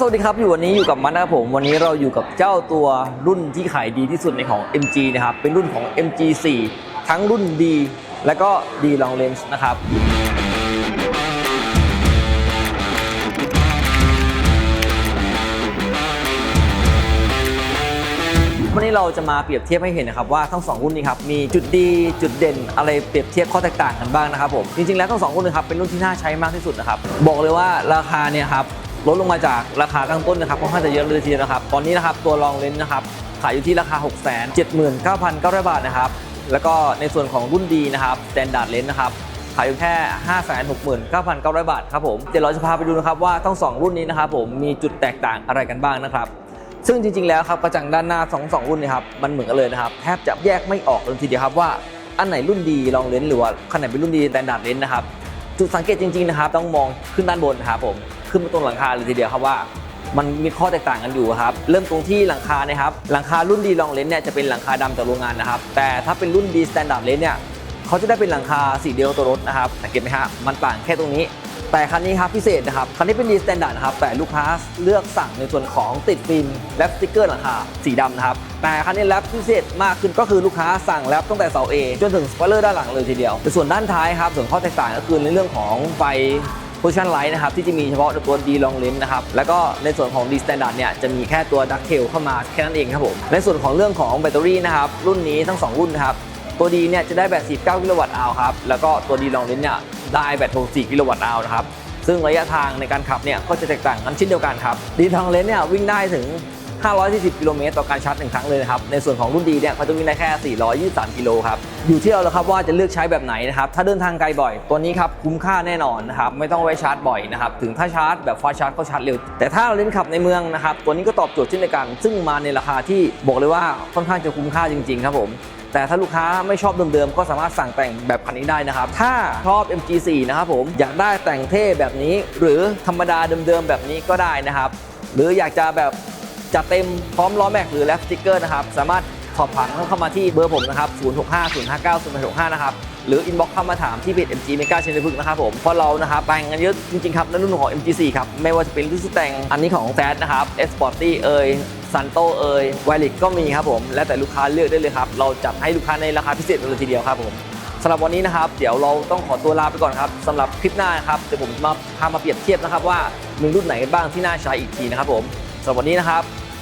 สวัสดีครับอยู่วันนี้อยู่กับมันนะครับผมวันนี้เราอยู่กับเจ้าตัวรุ่นที่ขายดีที่สุดในของ MG นะครับเป็นรุ่นของ MG4 ทั้งรุ่น D และก็ D Long Range นะครับวันนี้เราจะมาเปรียบเทียบให้เห็นนะครับว่าทั้งสองรุ่นนี้ครับมีจุดดีจุดเด่นอะไรเปรียบเทียบข้อแตกต่างกันบ้างนะครับผมจริงๆแล้วทั้งสองรุ่นนะครับเป็นรุ่นที่น่าใช้มากที่สุดนะครับบอกเลยว่าราคาเนี่ยครับ ลดลงมาจากราคาตั้งต้นนะครับค่อนข้างจะเยอะเลยทีเดียวนะครับ ตอนนี้นะครับตัวลองเลนส์นะครับขายอยู่ที่ราคา 6 7 9 9 0 0 บาทนะครับ แล้วก็ในส่วนของรุ่นดีนะครับสแตนดาร์ดเลนส์นะครับขายอยู่แค่ 5 6 9 9 0 0 บาทครับผมเดี๋ยวเราจะพาไปดูนะครับว่าทั้งสองรุ่นนี้นะครับผมมีจุดแตกต่างอะไรกันบ้างนะครับ ซึ่งจริงๆแล้วครับกระจังด้านหน้าสองสองรุ่นเนะครับมันเหมือนกันเลยนะครับแทบจะแยกไม่ออกเลยทีเดียวครับว่าอันไหนรุ่นดีลองเลนส์หรือว่าคันไหนเป็นรุ่นดีสแตนดาร์ดเลนส์นะครับจุดสังเกตจริงๆนะครับต้องมองขึ้นด้านบนนะครับผม ขึ้นมาตรงหลังคาเลยทีเดียวครับว่า มันมีข้อแตกต่างกันอยู่ครับ เริ่มตรงที่หลังคานะครับหลังคารุ่นดีลองเลนเนี่ยจะเป็นหลังคาดำจากโรงงานนะครับ แต่ถ้าเป็นรุ่นดีสแตนดาร์ดเลนเนี่ยเขาจะได้เป็นหลังคาสีเดียวตัวรถนะครับสังเกตไหมฮะมันต่างแค่ตรงนี้แต่คันนี้ครับพิเศษนะครับคันนี้เป็นดีสแตนดาร์ดนะครับแต่ลูกค้าเลือกสั่งในส่วนของติดฟิล์มและสติกเกอร์หลังคาสีดำนะครับแต่คันนี้แรปพิเศษมากขึ้นก็คือลูกค้าสั่งแรปตั้งแต่เสา A จนถึงสปอยเลอร์ด้านหลังเลยทีเดียว ส่วนด้านท้ายครับส่วนข้อแตกต่างก็คือในเรื่องของไฟ position light นะครับที่จะมีเฉพาะตัว D long lens นะครับแล้วก็ในส่วนของ D standard เนี่ยจะมีแค่ตัว duck tail เข้ามาแค่นั้นเองครับผมในส่วนของเรื่องของแบตเตอรี่นะครับรุ่นนี้ทั้งสองรุ่นนะครับตัวดีเนี่ยจะได้แบต 49 กิโลวัตต์อาวครับแล้วก็ตัว D long lens เนี่ยได้แบต64กิโลวัตต์อาวนะครับซึ่งระยะทางในการขับเนี่ยก็จะแตกต่างกันเช่นเดียวกันครับดีทองเลนเนี่ยวิ่งได้ถึง 540 กิโลเมตรต่อการชาร์จหนึ่งครั้งเลยนะครับ ในส่วนของรุ่นดีเนี่ยเขาจะวิ่งได้แค่ 423 กิโลครับ อยู่ที่เราแล้วครับว่าจะเลือกใช้แบบไหนนะครับ ถ้าเดินทางไกลบ่อย ตัวนี้ครับคุ้มค่าแน่นอนนะครับ ไม่ต้องไว้ชาร์จบ่อยนะครับ ถึงถ้าชาร์จแบบฟาชาร์จก็ชาร์จเร็ว แต่ถ้าเราเล่นขับในเมืองนะครับ ตัวนี้ก็ตอบโจทย์เช่นเดียวกัน ซึ่งมาในราคาที่บอกเลยว่าค่อนข้างจะคุ้มค่าจริงๆครับผมแต่ถ้าลูกค้าไม่ชอบเดิมๆ ก็สามารถสั่งแต่งแบบคันนี้ได้นะครับ ถ้าชอบ MG4 นะครับผม อยากได้แต่งเท่แบบนี้ หรือธรรมดาเดิมๆ แบบนี้ก็ได้นะครับ หรืออยากจะแบบ จัดเต็มพร้อมล้อแม็กหรือแลปสติกเกอร์นะครับสามารถสอบถามเข้ามาที่เบอร์ผมนะครับ 065 059 065 นะครับ หรืออินบ็อกเข้ามาถามที่เพจ MG Mega เชนพึกนะครับผม เพราะเรานะครับแต่งกันเยอะจริงๆครับในรุ่นของ MG4 ครับ ไม่ว่าจะเป็นรุ่นแต่งอันนี้ของแซดนะครับ S Sporty เอ่ยซันโตเอ่ยไวลิกก็มีครับผม แล้วแต่ลูกค้าเลือกได้เลยครับ เราจัดให้ลูกค้าในราคาพิเศษเลยทีเดียวครับผมสำหรับวันนี้นะครับ เดี๋ยวเราต้องขอตัวลาไปก่อนครับสำหรับคลิปหน้านครับเดี๋ยวผมมาพามาเปรียบเทียบนะครับว่ามีรุ่นไหนกันบ้างที่น่าใช้อีกทีนะครับผมสำหรับวันนี้นะครับ